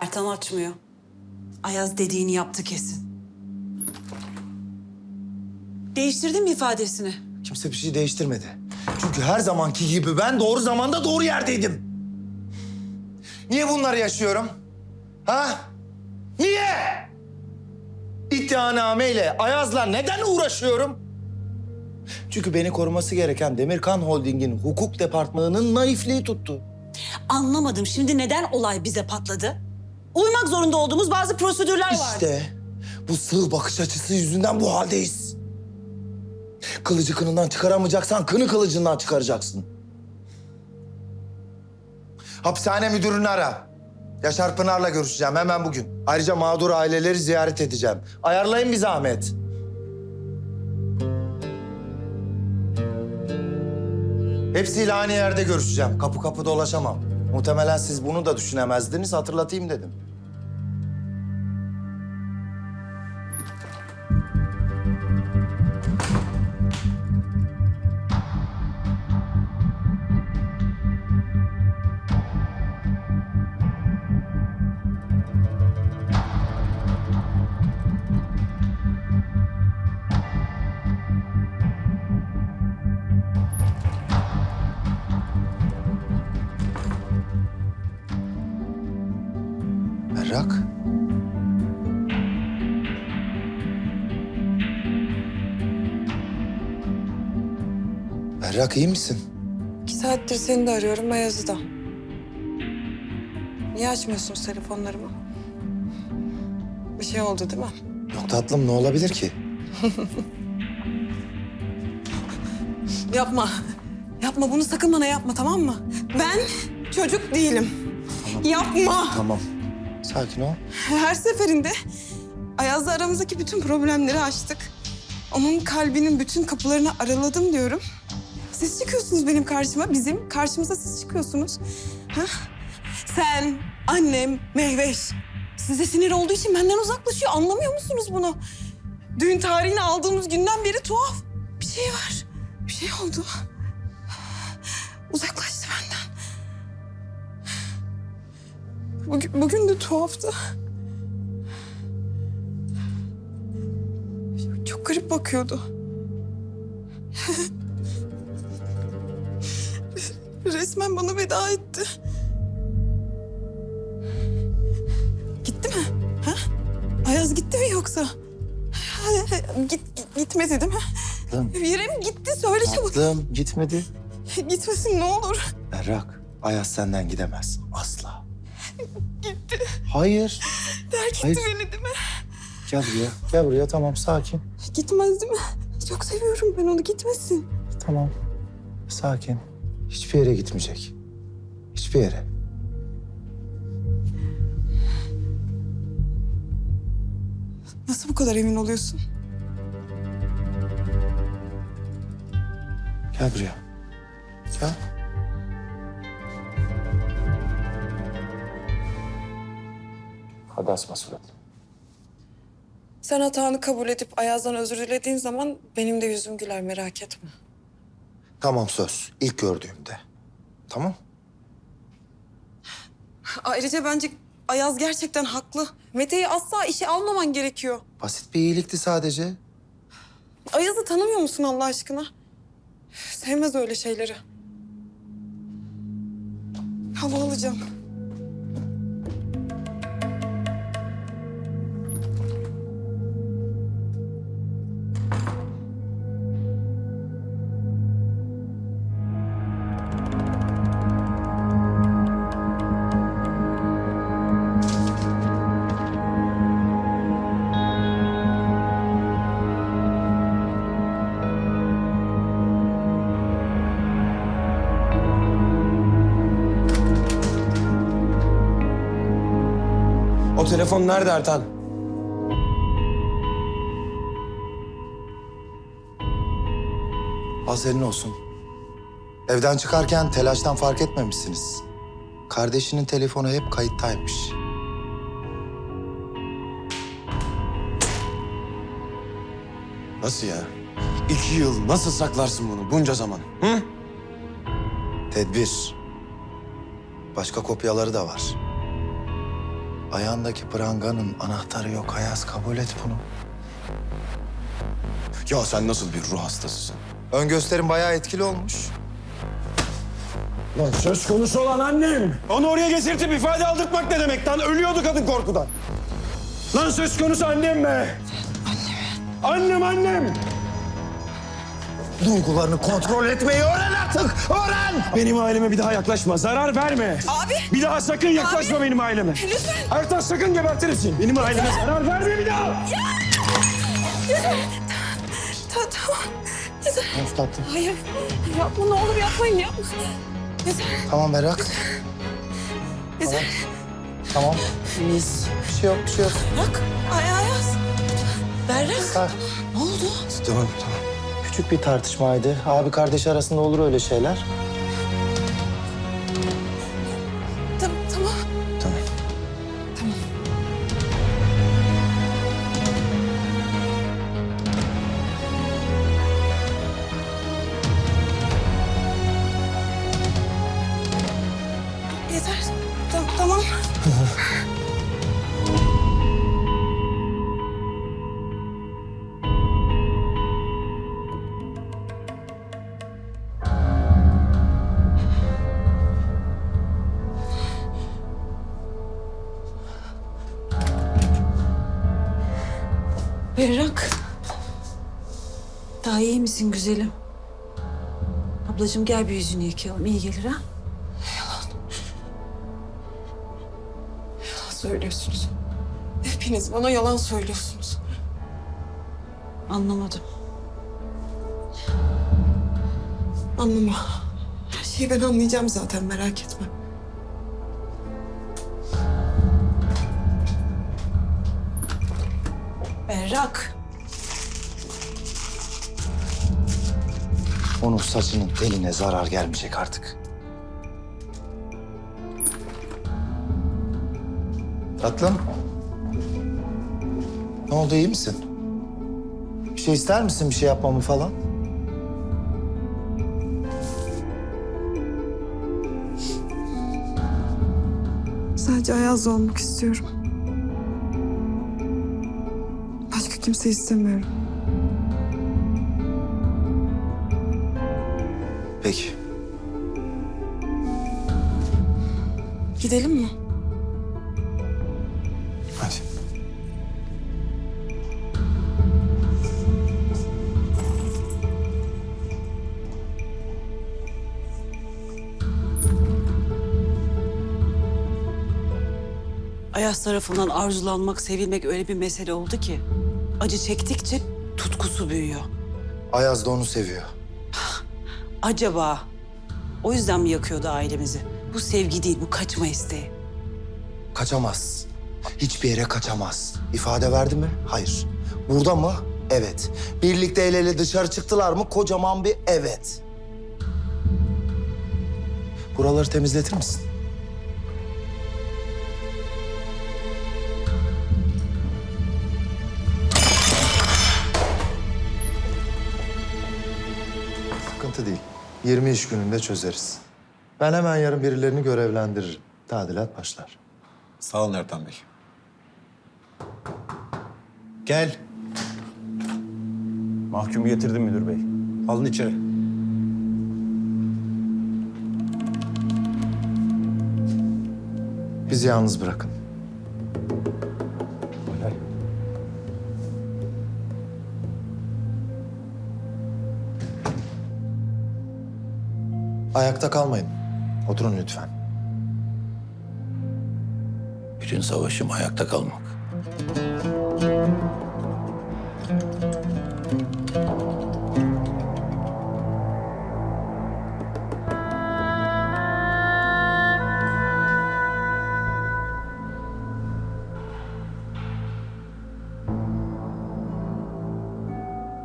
Ertan açmıyor. Ayaz dediğini yaptı kesin. Değiştirdin mi ifadesini? Kimse bir şey değiştirmedi. Çünkü her zamanki gibi ben doğru zamanda doğru yerdeydim. Niye bunları yaşıyorum? Ha? Niye? İddianameyle, Ayaz'la neden uğraşıyorum? Çünkü beni koruması gereken Demirkan Holding'in hukuk departmanının naifliği tuttu. Anlamadım. Şimdi neden olay bize patladı? Uymak zorunda olduğumuz bazı prosedürler vardı. İşte bu sığ bakış açısı yüzünden bu haldeyiz. Kılıcı kınından çıkaramayacaksan kını kılıcından çıkaracaksın. Hapishane müdürünü ara. Yaşar Pınar'la görüşeceğim hemen bugün. Ayrıca mağdur aileleri ziyaret edeceğim. Ayarlayın bir zahmet. Hepsiyle aynı yerde görüşeceğim. Kapı kapı dolaşamam. Muhtemelen siz bunu da düşünemezdiniz. Hatırlatayım dedim. Berrak. Berrak iyi misin? İki saattir seni de arıyorum Beyaz'ı da. Niye açmıyorsunuz telefonlarımı? Bir şey oldu değil mi? Yok tatlım ne olabilir ki? Yapma. Yapma bunu sakın bana yapma tamam mı? Ben çocuk değilim. Yapma. Tamam. Sakin ol. Her seferinde Ayaz'la aramızdaki bütün problemleri açtık. Onun kalbinin bütün kapılarını araladım diyorum. Siz çıkıyorsunuz benim karşıma, bizim karşımıza siz çıkıyorsunuz. Ha? Sen, annem, Mehveş. Size sinir olduğu için benden uzaklaşıyor. Anlamıyor musunuz bunu? Düğün tarihini aldığımız günden beri tuhaf. Bir şey var. Bir şey oldu. Bugün, bugün de tuhaftı. Çok garip bakıyordu. Resmen bana veda etti. Gitti mi? Ha? Ayaz gitti mi yoksa? Git, git- gitmedi değil mi? Tatlım. Yere mi gitti? Söyle çabuk. Tatlım gitmedi. Gitmesin ne olur. Berrak, Ayaz senden gidemez. Asla. Gitti. Hayır. Terk etti Hayır. beni değil mi? Gel buraya. Gel buraya tamam sakin. Gitmez değil mi? Çok seviyorum ben onu gitmesin. Tamam. Sakin. Hiçbir yere gitmeyecek. Hiçbir yere. Nasıl bu kadar emin oluyorsun? Gel buraya. Gel. Asma surat. Sen hatanı kabul edip Ayaz'dan özür dilediğin zaman benim de yüzüm güler merak etme. Tamam söz. İlk gördüğümde. Tamam. Ayrıca bence Ayaz gerçekten haklı. Mete'yi asla işe almaman gerekiyor. Basit bir iyilikti sadece. Ayaz'ı tanımıyor musun Allah aşkına? Sevmez öyle şeyleri. Hava alacağım. O telefon nerede Ertan? Hazerin olsun. Evden çıkarken telaştan fark etmemişsiniz. Kardeşinin telefonu hep kayıttaymış. Nasıl ya? İki yıl nasıl saklarsın bunu bunca zaman? Hı? Tedbir. Başka kopyaları da var. Ayağındaki pranganın anahtarı yok Ayaz. Kabul et bunu. Ya sen nasıl bir ruh hastasısın? Ön gösterim bayağı etkili olmuş. Lan söz konusu olan annem. Onu oraya getirtip ifade aldırtmak ne demek lan? Ölüyordu kadın korkudan. Lan söz konusu annem be. Annem. Annem annem. Duygularını kontrol etmeyi öğren artık. Öğren. Benim aileme bir daha yaklaşma. Zarar verme. Abi. Bir daha sakın yaklaşma benim aileme. Lütfen. Ertaş sakın gebertirsin. Benim aileme zarar verme bir daha. Ta tamam. Yeter. Of tatlım. Hayır. Yapma ne olur yapmayın yapma. Yeter. Tamam Berrak. Yeter. Tamam. İyiyiz. Bir şey yok, bir şey yok. Bak. Ay Ayaz. Berrak Ha, ne oldu? Tamam tamam. Küçük bir tartışmaydı. Abi kardeş arasında olur öyle şeyler. Berrak. Daha iyi misin güzelim? Ablacığım gel bir yüzünü yıkayalım. İyi gelir ha? Söylüyorsunuz. Hepiniz bana yalan söylüyorsunuz. Anlamadım. Anlama. Her şeyi ben anlayacağım zaten merak etme. Berrak. Onun saçının teline zarar gelmeyecek artık. Tatlım. Ne oldu iyi misin? Bir şey ister misin bir şey yapmamı falan? Sadece Ayaz'la olmak istiyorum. Kimse istemiyorum. Peki. Gidelim mi? Hadi. Ayaz tarafından arzulanmak, sevilmek öyle bir mesele oldu ki... ...acı çektikçe tutkusu büyüyor. Ayaz da onu seviyor. Acaba o yüzden mi yakıyordu ailemizi? Bu sevgi değil, bu kaçma isteği. Kaçamaz. Hiçbir yere kaçamaz. İfade verdi mi? Hayır. Burada mı? Evet. Birlikte el ele dışarı çıktılar mı? Kocaman bir evet. Buraları temizletir misin? Sıkıntı değil. 20 iş gününde çözeriz. Ben hemen yarın birilerini görevlendiririm. Tadilat başlar. Sağ olun Ertan Bey. Gel. Mahkumu getirdim müdür bey. Alın içeri. Bizi yalnız bırakın. Ayakta kalmayın. Oturun lütfen. Bütün savaşım ayakta kalmak.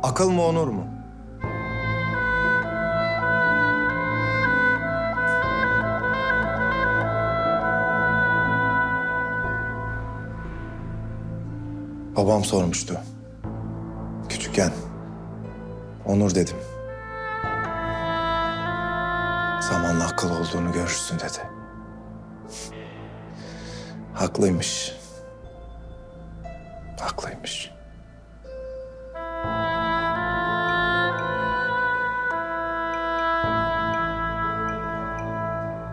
Akıl mı onur mu? Babam sormuştu. Küçükken. Onur dedim. Zamanla akıl olduğunu görürsün dedi. Haklıymış. etmiş.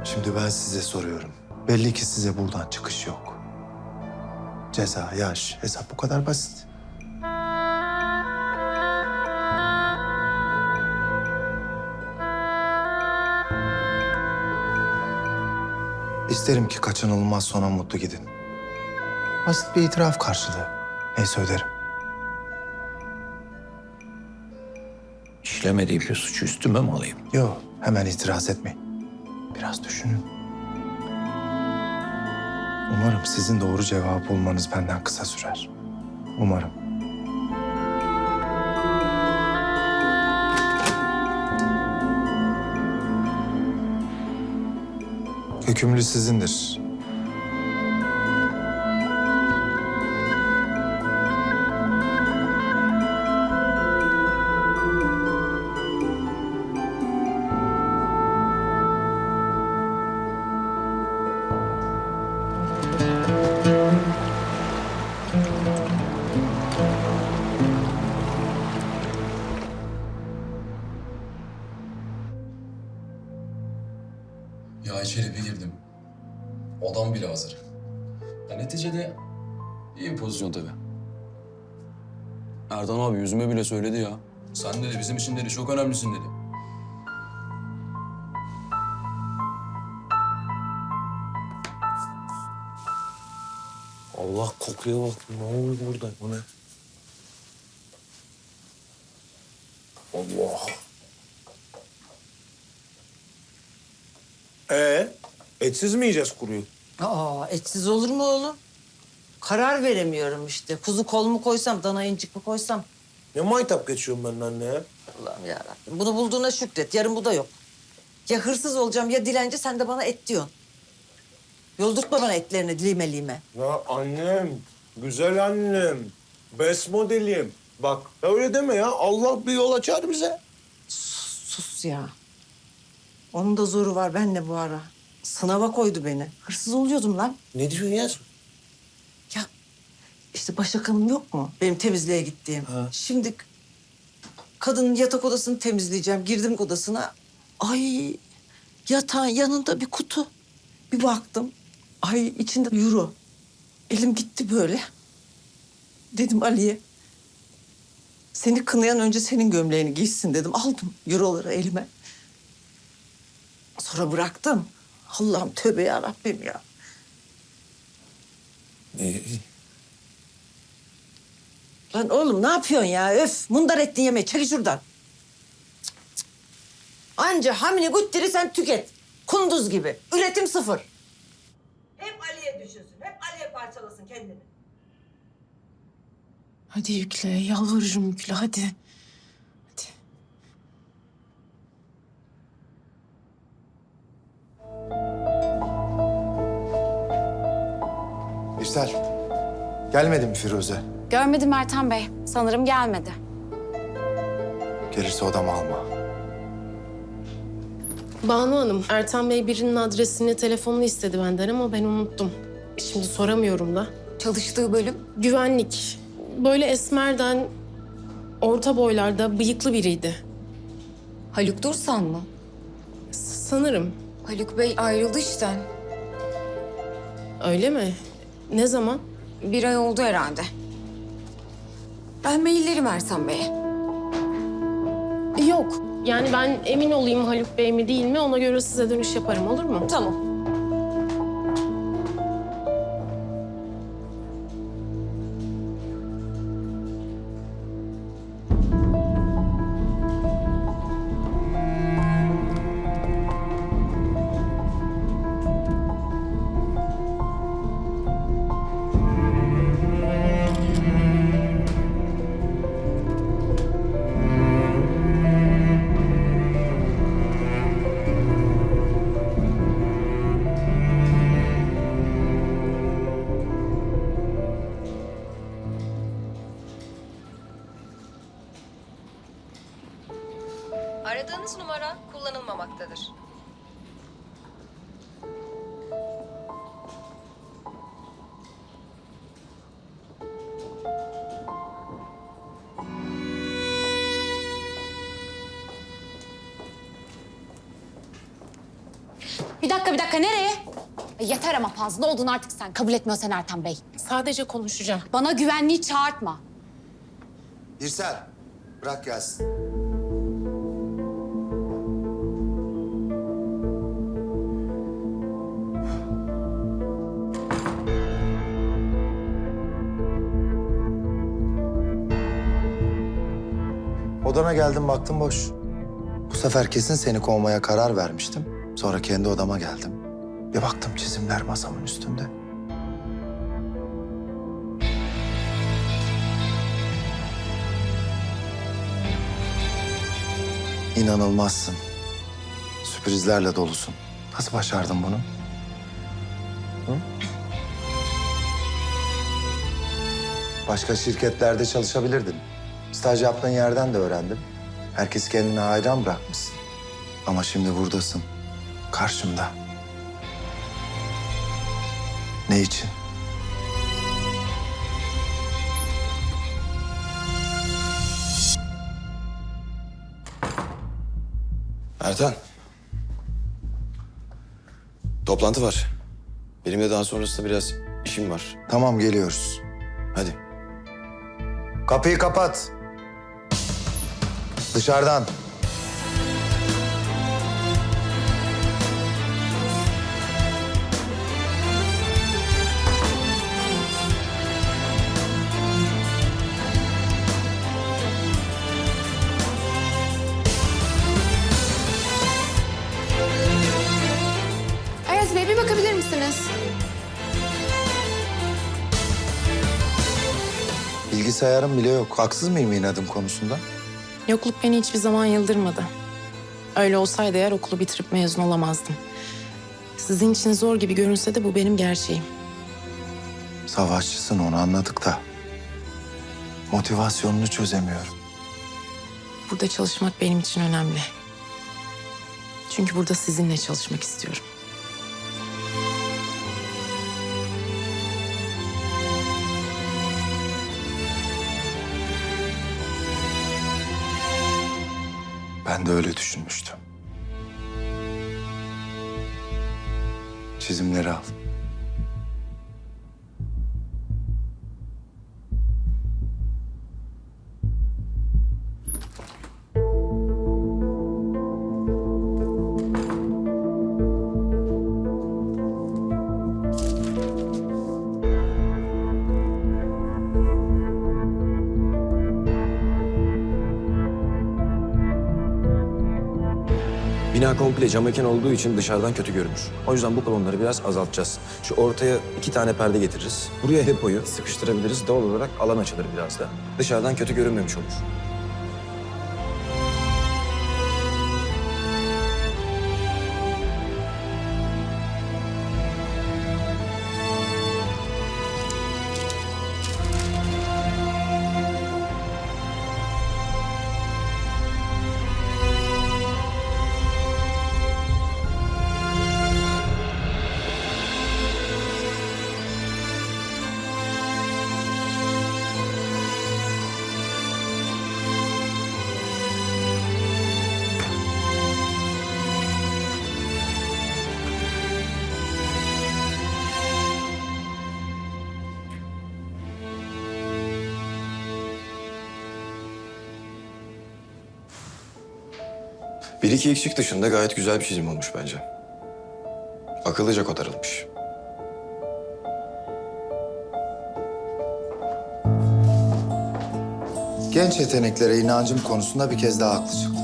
Şimdi ben size soruyorum. Belli ki size buradan çıkış yok. Ceza, yaş, hesap bu kadar basit. İsterim ki kaçınılmaz sona mutlu gidin. Basit bir itiraf karşılığı. Neyse öderim. İşlemediğim bir suçu üstüme mi alayım? Yok, hemen itiraz etmeyin. Biraz düşünün. Umarım sizin doğru cevap bulmanız benden kısa sürer. Umarım. Hükümlü sizindir. Girdim. Odam bile hazır. Ya neticede iyi bir pozisyon tabii. Erdan abi yüzüme bile söyledi ya. Sen dedi bizim için dedi çok önemlisin dedi. Allah kokuya bak. Ne oluyor burada? Bu ne? Allah. Ee, etsiz mi yiyeceğiz kuruyu? Aa, etsiz olur mu oğlum? Karar veremiyorum işte. Kuzu kol mu koysam, dana incik mi koysam? Ne maytap geçiyorum ben anne ya? Allah'ım yarabbim. Bunu bulduğuna şükret. Yarın bu da yok. Ya hırsız olacağım ya dilenci sen de bana et diyorsun. Yoldurtma bana etlerini lime lime. Ya annem, güzel annem, best modelim. Bak öyle deme ya. Allah bir yol açar bize. Sus ya. Onun da zoru var ben de bu ara. Sınava koydu beni. Hırsız oluyordum lan. Ne diyorsun ya? Ya işte başakanım yok mu? Benim temizliğe gittiğim. Ha. Şimdi kadının yatak odasını temizleyeceğim. Girdim odasına. Ay yatağın yanında bir kutu. Bir baktım. Ay içinde euro. Elim gitti böyle. Dedim Ali'ye. Seni kınayan önce senin gömleğini giysin dedim. Aldım euroları elime. Sonra bıraktım. Allah'ım tövbe ya Rabbim ya. Lan oğlum ne yapıyorsun ya? Öf mundar ettin yemeği. Çekil şuradan. Cık, cık. Anca hamile guttiri sen tüket. Kunduz gibi. Üretim sıfır. Hep Ali'ye düşünsün. Hep Ali'ye parçalasın kendini. Hadi yükle, yalvarırım yükle. Hadi. İrsel, gelmedi mi Firuze? Görmedim Ertan Bey. Sanırım gelmedi. Gelirse odama alma. Banu Hanım, Ertan Bey birinin adresini, telefonunu istedi benden ama ben unuttum. Şimdi soramıyorum da. Çalıştığı bölüm. Güvenlik. Böyle esmerden, orta boylarda bıyıklı biriydi. Haluk Dursan mı? S- sanırım. Haluk Bey ayrıldı işten. Öyle mi? Ne zaman? Bir ay oldu herhalde. Ben maillerim Ertan Bey'e. Yok. Yani ben emin olayım Haluk Bey mi değil mi ona göre size dönüş yaparım olur mu? Tamam. Aradığınız numara kullanılmamaktadır. Bir dakika bir dakika nereye? E, yeter ama fazla oldun artık sen. Kabul etmiyorsan Ertan Bey. Sadece konuşacağım. Bana güvenliği çağırtma. Birsel, bırak gelsin. Odana geldim baktım boş. Bu sefer kesin seni kovmaya karar vermiştim. Sonra kendi odama geldim. Bir baktım çizimler masamın üstünde. İnanılmazsın. Sürprizlerle dolusun. Nasıl başardın bunu? Hı? Başka şirketlerde çalışabilirdin. Staj yaptığın yerden de öğrendim. Herkes kendine hayran bırakmışsın. Ama şimdi buradasın. Karşımda. Ne için? Ertan. Toplantı var. Benim de daha sonrasında biraz işim var. Tamam geliyoruz. Hadi. Kapıyı kapat. Dışarıdan. Bey bir bakabilir misiniz? Bilgisayarım bile yok. Haksız mıyım inadım konusunda? Yokluk beni hiçbir zaman yıldırmadı. Öyle olsaydı eğer okulu bitirip mezun olamazdım. Sizin için zor gibi görünse de bu benim gerçeğim. Savaşçısın onu anladık da. Motivasyonunu çözemiyorum. Burada çalışmak benim için önemli. Çünkü burada sizinle çalışmak istiyorum. Ben de öyle düşünmüştüm. Çizimleri al. Komple cam mekan olduğu için dışarıdan kötü görünür. O yüzden bu kolonları biraz azaltacağız. Şu ortaya iki tane perde getiririz. Buraya depoyu sıkıştırabiliriz. Doğal olarak alan açılır biraz da. Dışarıdan kötü görünmemiş olur. Bir iki eksik dışında gayet güzel bir çizim olmuş bence. Akıllıca kotarılmış. Genç yeteneklere inancım konusunda bir kez daha haklı çıktım.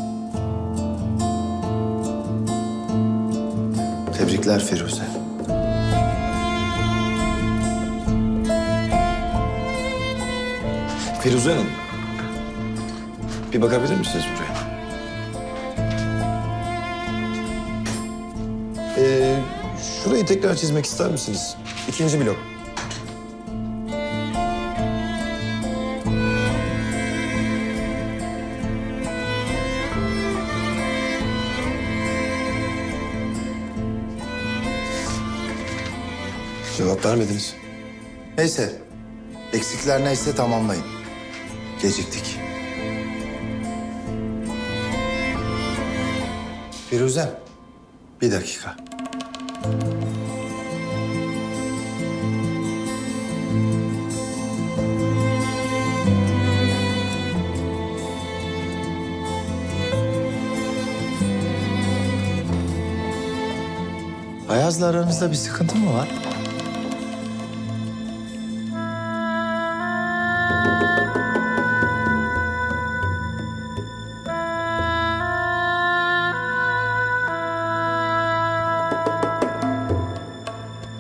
Tebrikler Firuze. Firuze Hanım. Bir bakabilir misiniz buraya? Şurayı tekrar çizmek ister misiniz? İkinci blok. Cevap vermediniz. Neyse. Eksikler neyse tamamlayın. Geciktik. Firuze. Bir dakika. Ayaz'la aranızda bir sıkıntı mı var?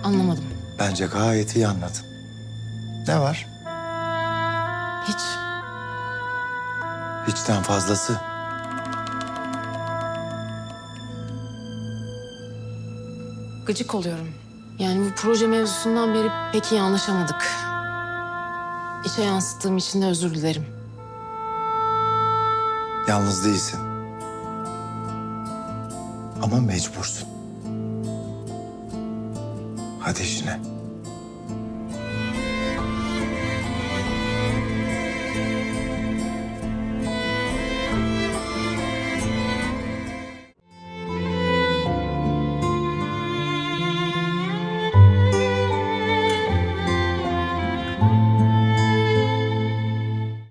Anlamadım. Bence gayet iyi anladın. Ne var? Hiç. Hiçten fazlası. Gıcık oluyorum. Yani bu proje mevzusundan beri pek iyi anlaşamadık. İçe yansıttığım için de özür dilerim. Yalnız değilsin. Ama mecbursun. Hadi işine.